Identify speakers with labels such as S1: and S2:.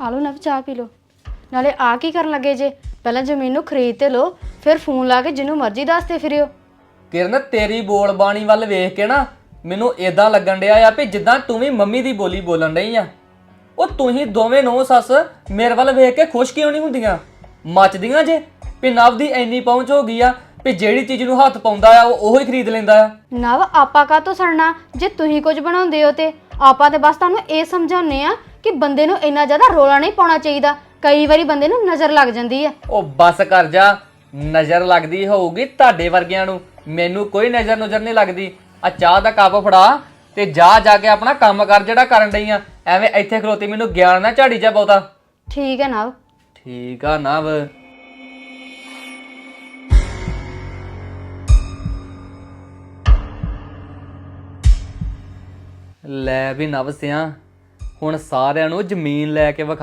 S1: ਆ ਲਓ ਨਵ ਚਾਹ ਪੀ ਲਓ। ਨਾਲੇ ਆ ਕੀ ਕਰਨ ਲੱਗੇ ਜੇ? ਪਹਿਲਾਂ ਜ਼ਮੀਨ ਨੂੰ ਖਰੀਦ ਤੇ ਲਓ ਫਿਰ ਫੋਨ ਲਾ ਕੇ ਜਿਹਨੂੰ ਮਰਜ਼ੀ ਦੱਸਦੇ ਫਿਰਿਓ।
S2: ਕਿਰਨ ਤੇਰੀ ਬੋਲ ਬਾਣੀ ਵੱਲ ਵੇਖ ਕੇ ਨਾ ਮੈਨੂੰ ਇਦਾਂ ਲੱਗਣ ਡਿਆ ਆ ਵੀ ਜਿੱਦਾਂ ਤੂੰ ਵੀ ਮੰਮੀ ਦੀ ਬੋਲੀ ਬੋਲਣ ਰਹੀ ਆ। ਉਹ ਤੁਸੀਂ ਦੋਵੇਂ ਨੋ ਸੱਸ ਮੇਰੇ ਵੱਲ ਵੇਖ ਕੇ ਖੁਸ਼ ਕਿਉਂ ਨਹੀਂ ਹੁੰਦੀਆਂ? ਮੱਚਦੀਆਂ ਜੇ? ਵੀ ਨਵ ਦੀ ਇੰਨੀ ਪਹੁੰਚ ਹੋ ਗਈ ਆ ਵੀ ਜਿਹੜੀ ਚੀਜ਼ ਨੂੰ ਹੱਥ ਪਾਉਂਦਾ ਆ ਉਹ ਉਹੀ ਖਰੀਦ ਲੈਂਦਾ ਆ।
S1: ਨਵ ਆਪਾਂ ਕਾ ਤੋਂ ਸੜਨਾ? ਜੇ ਤੁਸੀਂ ਕੁਝ ਬਣਾਉਂਦੇ ਹੋ ਤੇ ਆਪਾਂ ਤੇ ਬਸ ਤੁਹਾਨੂੰ ਇਹ ਸਮਝਾਉਂਦੇ ਆ ਕਿ ਬੰਦੇ ਨੂੰ ਇੰਨਾ ਜ਼ਿਆਦਾ ਰੋਲਾ ਨਹੀਂ ਪਾਉਣਾ ਚਾਹੀਦਾ। ਕਈ ਵਾਰੀ ਬੰਦੇ ਨੂੰ ਨਜ਼ਰ ਲੱਗ ਜਾਂਦੀ ਆ
S2: ਉਹ ਬੱਸ ਕਰ ਜਾ ਨਜ਼ਰ ਲੱਗਦੀ ਹੋਊਗੀ ਤੁਹਾਡੇ ਵਰਗਿਆਂ ਨੂੰ। ਮੈਨੂੰ ਕੋਈ ਨਜ਼ਰ ਨਜ਼ਰ ਨਹੀਂ ਲੱਗਦੀ। ਆ ਚਾਹ ਦਾ ਕੱਪ ਫੜਾ ਤੇ ਜਾ ਜਾ ਕੇ ਆਪਣਾ ਕੰਮ ਕਰ ਜਿਹੜਾ ਕਰਨ ਡਈ ਆ। ਐਵੇਂ ਇੱਥੇ ਖਲੋਤੀ ਮੈਨੂੰ ਗਿਆਨ ਨਾ ਝਾੜੀ ਜਾ ਬਹੁਤਾ।
S1: ਠੀਕ ਹੈ ਨਵ।
S2: ਠੀਕ ਆ ਨਵ। ਲੈ ਵੀ ਨਵ ਸਿਆ। ਹੁਣ ਸਾਰਿਆਂ ਨੂੰ ਜ਼ਮੀਨ ਲੈ ਕੇ ਵਿਖਾ